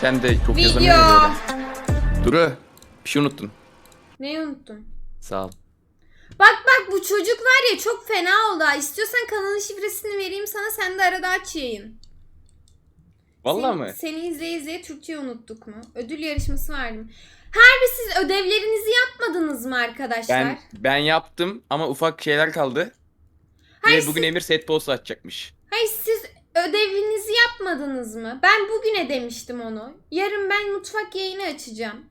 Sen de çok Video. yazamıyorsun böyle. Duru. Bir şey unuttun. Neyi unuttum? Sağ ol. Bak bak bu çocuk var ya çok fena oldu ha. İstiyorsan kanalın şifresini vereyim sana sen de arada aç yayın. Vallahi Seni- mı? Seni izleye izleye Türkçe unuttuk mu? Ödül yarışması verdim. Harbi siz ödevlerinizi yapmadınız mı arkadaşlar? Ben ben yaptım ama ufak şeyler kaldı. Hayır, Ve bugün siz- Emir set post açacakmış. Hayır siz ödevinizi yapmadınız mı? Ben bugüne demiştim onu. Yarın ben mutfak yayını açacağım.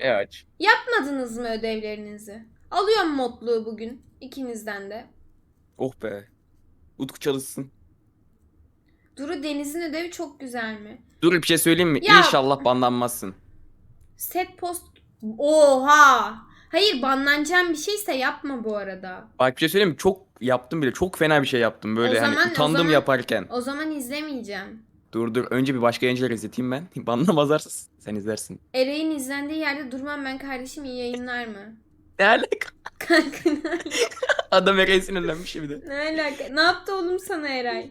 E aç. Yapmadınız mı ödevlerinizi? Alıyorum modluğu bugün ikinizden de. Oh be. Utku çalışsın. Duru Deniz'in ödevi çok güzel mi? Dur bir şey söyleyeyim mi? Ya- İnşallah banlanmazsın. Set post... Oha! Hayır banlanacağım bir şeyse yapma bu arada. Bak bir şey söyleyeyim mi? Çok yaptım bile. Çok fena bir şey yaptım. Böyle O hani zaman- o utandım zaman- yaparken. O zaman izlemeyeceğim. Dur dur. Önce bir başka yayıncılar izleteyim ben. Banlamazlarsa sen izlersin. Eray'ın izlendiği yerde durmam ben kardeşim iyi yayınlar mı? Ne alaka? Kanka ne? Adam Eray'a sinirlenmiş bir de. Ne alaka? Ne yaptı oğlum sana Eray?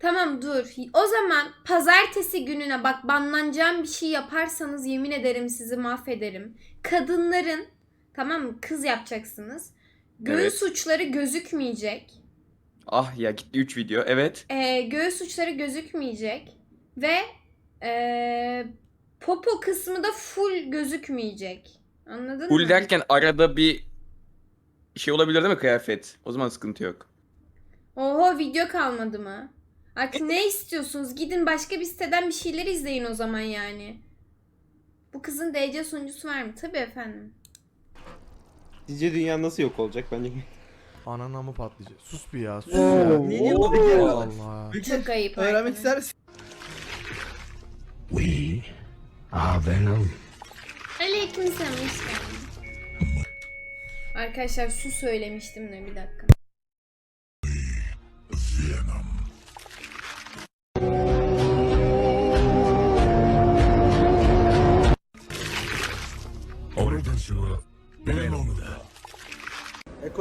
Tamam dur. O zaman pazartesi gününe bak banlanacağım bir şey yaparsanız yemin ederim sizi mahvederim. Kadınların tamam mı kız yapacaksınız. Göğüs Evet. uçları gözükmeyecek. Ah ya gitti 3 video. Evet. Ee, göğüs uçları gözükmeyecek. Ve ee, popo kısmı da full gözükmeyecek. Anladın Full mı? derken arada bir şey olabilir değil mi kıyafet? O zaman sıkıntı yok. Oho video kalmadı mı? Artık ne istiyorsunuz? Gidin başka bir siteden bir şeyler izleyin o zaman yani. Bu kızın DC sunucusu var mı? Tabii efendim. Sizce dünya nasıl yok olacak bence? Ananı mı patlayacak? Sus bir ya sus Oo. ya. Ne diyor bu Bekir? Allah Allah. Çok ayıp. Öğrenmek ister misin? We are Venom. Aleykümselam hoş geldin. Arkadaşlar su söylemiştim de bir dakika.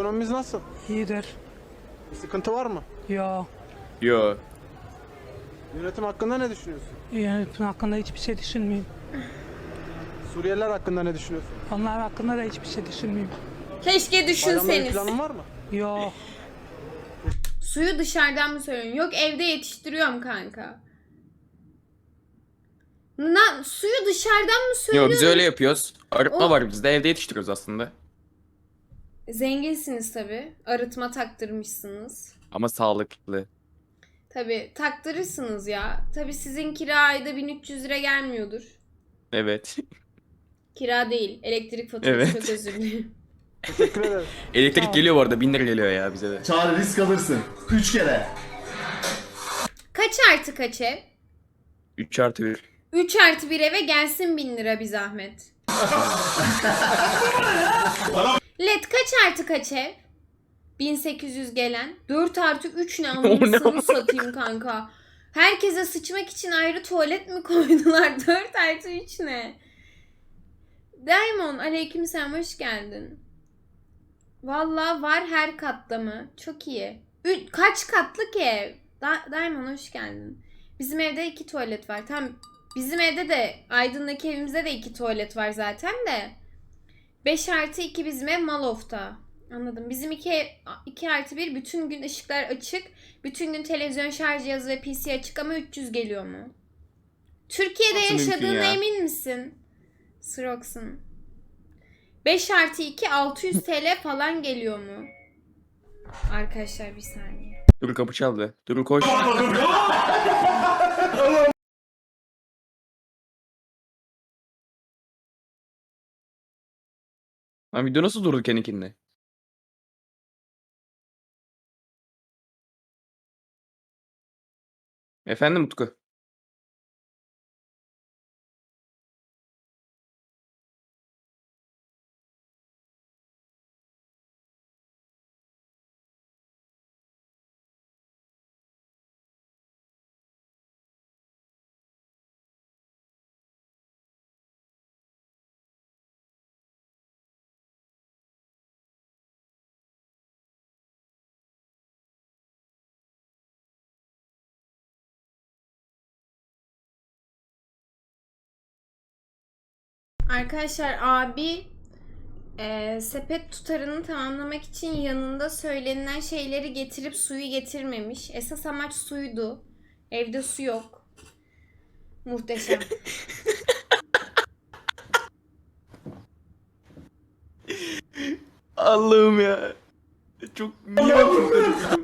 Ekonomimiz nasıl? İyidir. Bir sıkıntı var mı? Yo. Yo. Yönetim hakkında ne düşünüyorsun? Yönetim hakkında hiçbir şey düşünmeyeyim. Suriyeliler hakkında ne düşünüyorsun? Onlar hakkında da hiçbir şey düşünmeyeyim. Keşke Bayramda bir düşünseniz. planın var mı? Yo. Suyu dışarıdan mı söylüyorsun? Yok evde yetiştiriyorum kanka. Na, suyu dışarıdan mı Yo söylüyorsun? biz öyle yapıyoruz. Arıtma O- var bizde evde yetiştiriyoruz aslında. Zenginsiniz tabi. Arıtma taktırmışsınız. Ama sağlıklı. Tabi taktırırsınız ya. Tabi sizin kira ayda 1300 lira gelmiyordur. Evet. Kira değil. Elektrik faturası Evet. çok özür dilerim. Teşekkür ederim. Elektrik geliyor bu arada. 1000 lira geliyor ya bize de. Çağrı risk alırsın. Üç kere. Kaç artı kaç ev? 3 artı 1. 3 artı bir eve gelsin 1000 lira bir zahmet. Led kaç artı kaç ev? 1800 gelen. 4 artı 3 ne ama? satayım kanka. Herkese sıçmak için ayrı tuvalet mi koydular? 4 artı 3 ne? Diamond aleykümselam hoş geldin. Vallahi var her katta mı? Çok iyi. Ü- kaç katlı ki ev? Da- Diamond hoş geldin. Bizim evde iki tuvalet var. Tam bizim evde de Aydın'daki evimizde de iki tuvalet var zaten de. 5 artı 2 bizim ev Malof'ta. Anladım. Bizim 2, 2 artı 1 bütün gün ışıklar açık. Bütün gün televizyon şarj cihazı ve PC açık ama 300 geliyor mu? Türkiye'de Nasıl yaşadığına ya? emin misin? Srox'un. 5 artı 2 600 TL falan geliyor mu? Arkadaşlar bir saniye. Dur kapı çaldı. Dur koş. Lan video nasıl durdu kendikinde? Efendim Utku? Arkadaşlar abi e, sepet tutarını tamamlamak için yanında söylenilen şeyleri getirip suyu getirmemiş. Esas amaç suydu. Evde su yok. Muhteşem. Allah'ım ya. Çok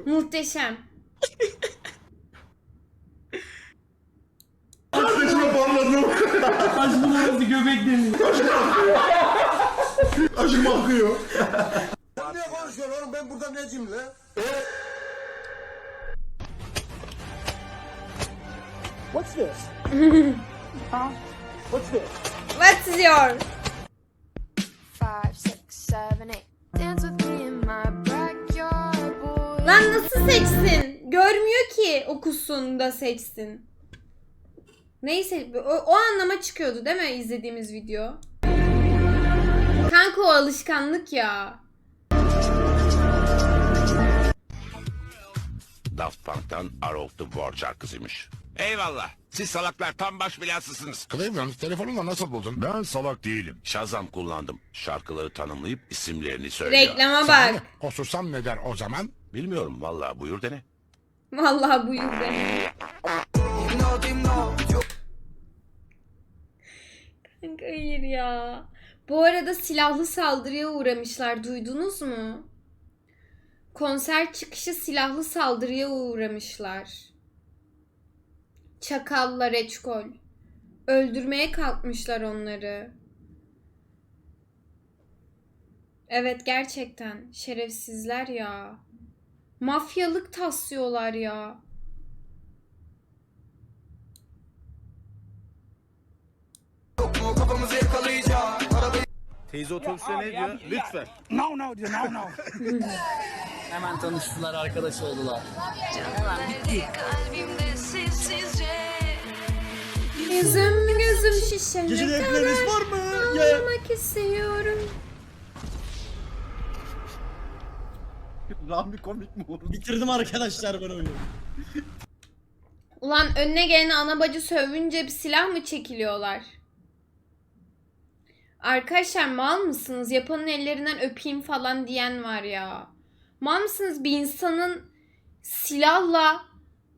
Muhteşem. Aşkım orası göbek deliği. Aşkım akıyor. Sen niye konuşuyorsun oğlum ben burada neciyim la? What's this? What's this? What's your? five, six, seven, eight. Dance with me in my backyard, boy. Lan nasıl seçsin? Görmüyor ki okusun da seçsin. Neyse o, o anlama çıkıyordu değil mi izlediğimiz video? Kanka o alışkanlık ya. Daft Punk'tan Out of the War şarkısıymış. Eyvallah. Siz salaklar tam baş belasısınız. Cleveland telefonunu nasıl buldun? Ben salak değilim. Shazam kullandım. Şarkıları tanımlayıp isimlerini söylüyor. Reklama bak. Osursam ne der o zaman? Bilmiyorum vallahi buyur dene. Vallahi bu yüzden. Hayır ya. Bu arada silahlı saldırıya uğramışlar. Duydunuz mu? Konser çıkışı silahlı saldırıya uğramışlar. Çakallar reçkol. Öldürmeye kalkmışlar onları. Evet gerçekten şerefsizler ya. Mafyalık taslıyorlar ya. Teyze otobüste ne diyor? Lütfen. No no diyor no no. Hemen tanıştılar, arkadaş oldular. Kalbimde sessizce. Yüzüm gözüm şişene Gecede kadar evleriniz var mı? Ya. ağlamak istiyorum. Rahmi komik mi olur? Bitirdim arkadaşlar ben oyunu. Ulan önüne geleni ana bacı sövünce bir silah mı çekiliyorlar? Arkadaşlar mal mısınız? Yapanın ellerinden öpeyim falan diyen var ya. Mal mısınız? Bir insanın silahla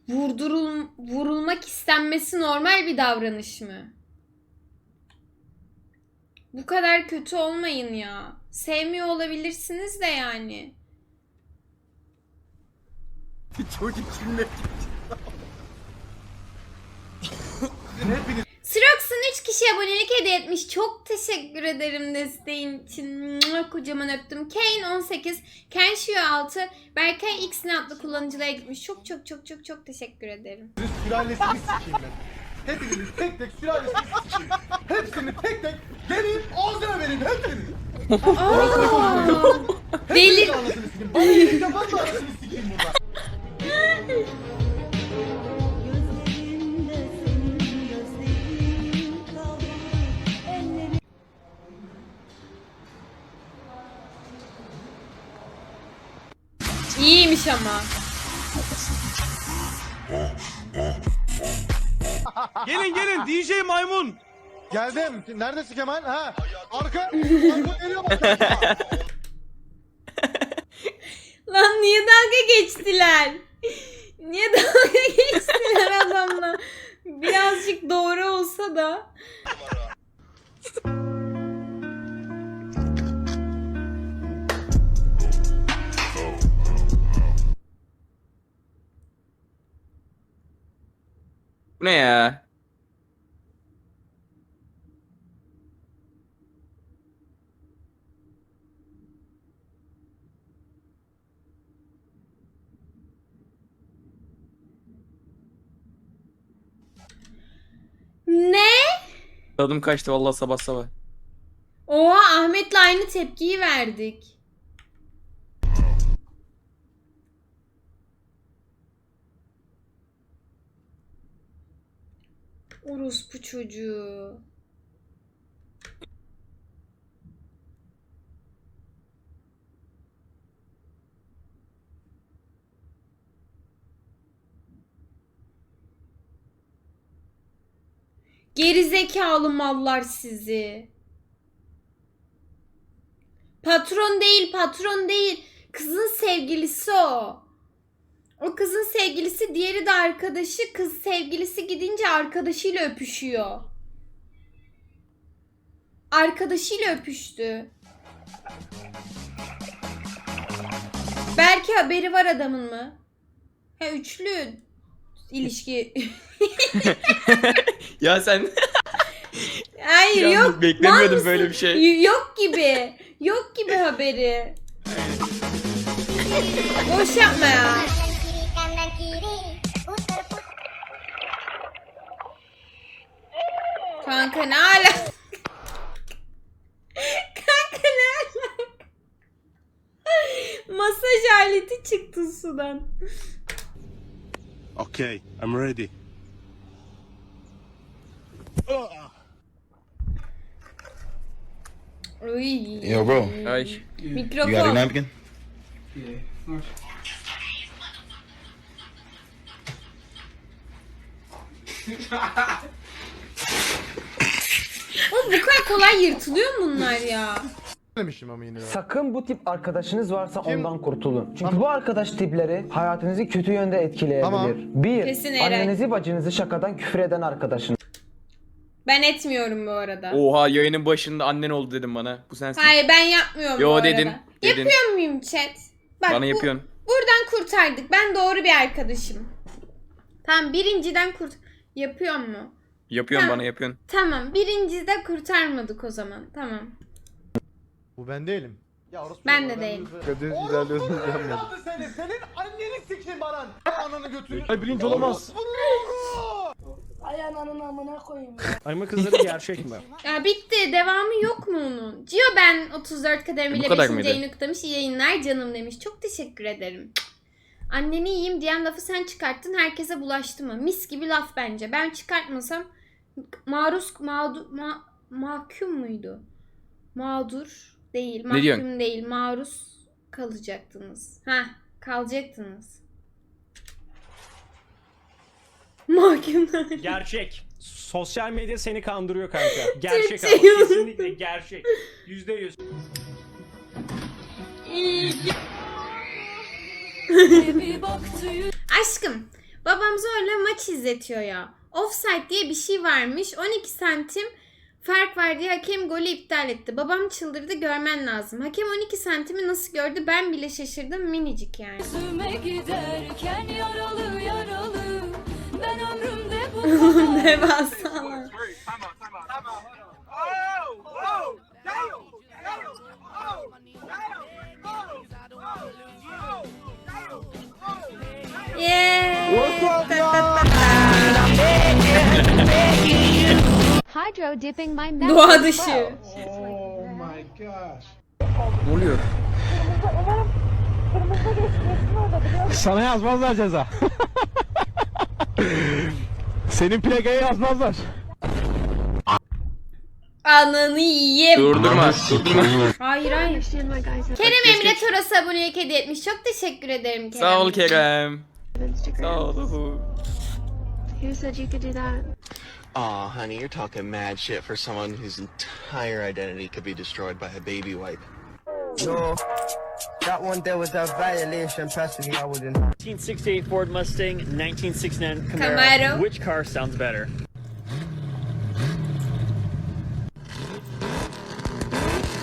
vurdurul vurulmak istenmesi normal bir davranış mı? Bu kadar kötü olmayın ya. Sevmiyor olabilirsiniz de yani. Çocuk şimdi. Sirox'un 3 kişi abonelik hediye etmiş. Çok teşekkür ederim desteğin için. Kocaman öptüm. Kane 18, Kenshio 6, Berkay X ne adlı kullanıcılara gitmiş. Çok çok çok çok çok teşekkür ederim. Sülalesini sikeyim ben. Hepinizi tek tek sülalesini sikeyim. Hepsini tek tek gelin ağzına verin hepsini. Aa. Hepsini anasını sikeyim. Bana yapan da anasını sikeyim burada. İyiymiş ama. Gelin gelin DJ maymun. Geldim. Neredesin Kemal? Ha? Arka. Maymun geliyor bak. Lan niye dalga geçtiler? Niye dalga geçtiler adamla? Birazcık doğru olsa da. Bu ne ya? Ne? Tadım kaçtı vallahi sabah sabah. Oha Ahmet'le aynı tepkiyi verdik. Orospu çocuğu. Gerizekalı mallar sizi. Patron değil, patron değil. Kızın sevgilisi o. O kızın sevgilisi, diğeri de arkadaşı. Kız sevgilisi gidince arkadaşıyla öpüşüyor. Arkadaşıyla öpüştü. Belki haberi var adamın mı? Ha üçlü ilişki. Ya sen Hayır Yalnız yok. beklemiyordum mal böyle mısın? bir şey. Y- Yok gibi. Yok gibi haberi. Boş yapma ya. Kanka ne ala? Kanka ne ala? Masaj aleti çıktı sudan. Okay, I'm ready. Uy. Yo, bro. Ay. Mikrofon. napkin? Oğlum bu kadar kolay yırtılıyor mu bunlar ya? Demişim ama yine. de. Sakın bu tip arkadaşınız varsa Kim? ondan kurtulun. Çünkü Tamam. bu arkadaş tipleri hayatınızı kötü yönde etkileyebilir. Tamam. Bir, Kesin Eren. annenizi bacınızı şakadan küfür eden arkadaşınız. Ben etmiyorum bu arada. Oha yayının başında annen oldu dedim bana. Bu sensin. Hayır ben yapmıyorum Yo bu arada. dedin. Dedin. Yapıyor muyum chat? Bak Bana bu- yapıyorsun. buradan kurtardık. Ben doğru bir arkadaşım. Tamam birinciden kurt... Yapıyor mu? Yapıyorsun Tamam. bana yapıyorsun. Tamam birincide kurtarmadık o zaman. Tamam. Bu ben değilim. Ya orospu Ben de değilim. düz- ilerliyorsun Kaldı seni. Senin anneni sikeyim Baran. Ananı götürün. Ay birinci olamaz. Ay ananın amına koyayım. Ayma kızları gerçek mi? Ya bitti. Devamı yok mu onun? Cio ben 34 kademiyle Bu kadar 5. mıydı? yayını kutlamış. İyi yayınlar canım demiş. Çok teşekkür ederim. Anneni yiyeyim diyen lafı sen çıkarttın. Herkese bulaştı mı? Mis gibi laf bence. Ben çıkartmasam maruz mağdur ma, mahkum muydu? Mağdur değil. Diyorsun? Mahkum değil. Maruz kalacaktınız. Ha, kalacaktınız. Mahkumlar. Gerçek. Sosyal medya seni kandırıyor kanka. Gerçek Türkçeyi ama unuttum. kesinlikle gerçek. Yüzde yüz. Aşkım, babam zorla maç izletiyor ya. Offside diye bir şey varmış. 12 santim fark var diye hakem golü iptal etti. Babam çıldırdı görmen lazım. Hakem 12 santimi nasıl gördü ben bile şaşırdım minicik yani. giderken yaralı yaralı ben ömrümde bu Devasa. Hydro dipping my Doğa dışı. Ne oluyor? Sana yazmazlar ceza. Senin plakaya yazmazlar. Ananı yiyeyim. Durdurma. Durdurma. Hayır hayır. Kerem Emre Toros'a abonelik hediye etmiş. Çok teşekkür ederim Kerem. Sağ ol Kerem. Sağ ol. Who said you could do that? Aw, honey, you're talking mad shit for someone whose entire identity could be destroyed by a baby wipe. No. That one there was a violation. Personally, I wouldn't. 1968 Ford Mustang, 1969 Camaro. Which car sounds better?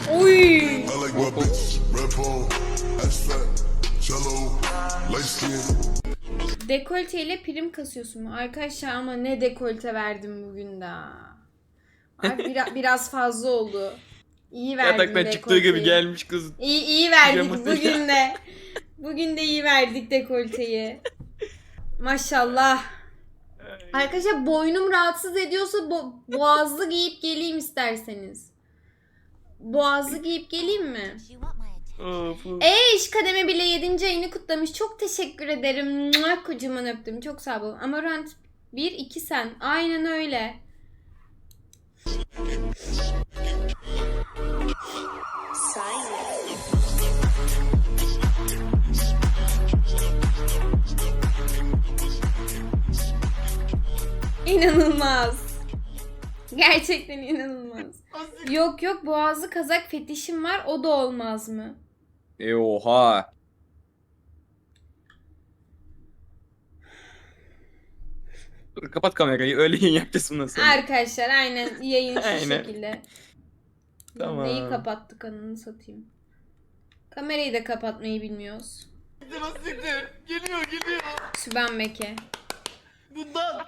Uy. Dekolte ile prim kasıyorsun mu? Arkadaşlar ama ne dekolte verdim bugün de. Ay, biraz, biraz fazla oldu. İyi verdim Yataktan çıktığı gibi gelmiş kız. İyi, iyi verdik bugün de. Bugün de iyi verdik dekolteyi. Maşallah. Arkadaşlar boynum rahatsız ediyorsa bo- boğazlı giyip geleyim isterseniz. Boğazlı giyip geleyim mi? Eş kademe bile 7. ayını kutlamış. Çok teşekkür ederim. Kocaman öptüm. Çok sağ ol. Amarant 1 2 sen. Aynen öyle. İnanılmaz. Gerçekten inanılmaz. Yok yok boğazlı kazak fetişim var o da olmaz mı? E oha. Dur, Kapat kamerayı öyle yayın yapacağız bundan sonra. Arkadaşlar aynen yayın şu Aynen. şekilde. Tamam. Neyi kapattık anını satayım. Kamerayı da kapatmayı bilmiyoruz. Geliyor geliyor. Süben Meke. Bundan.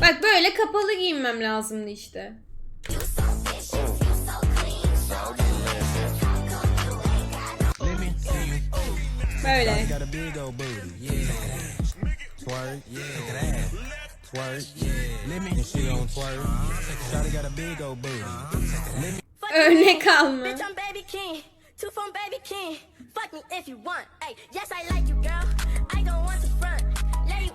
Bak böyle kapalı giyinmem lazımdı işte. Böyle. Örnek alma. Two from baby king. Fuck me if you want. Hey, yes, I like you, girl. I don't want to front. Lay you.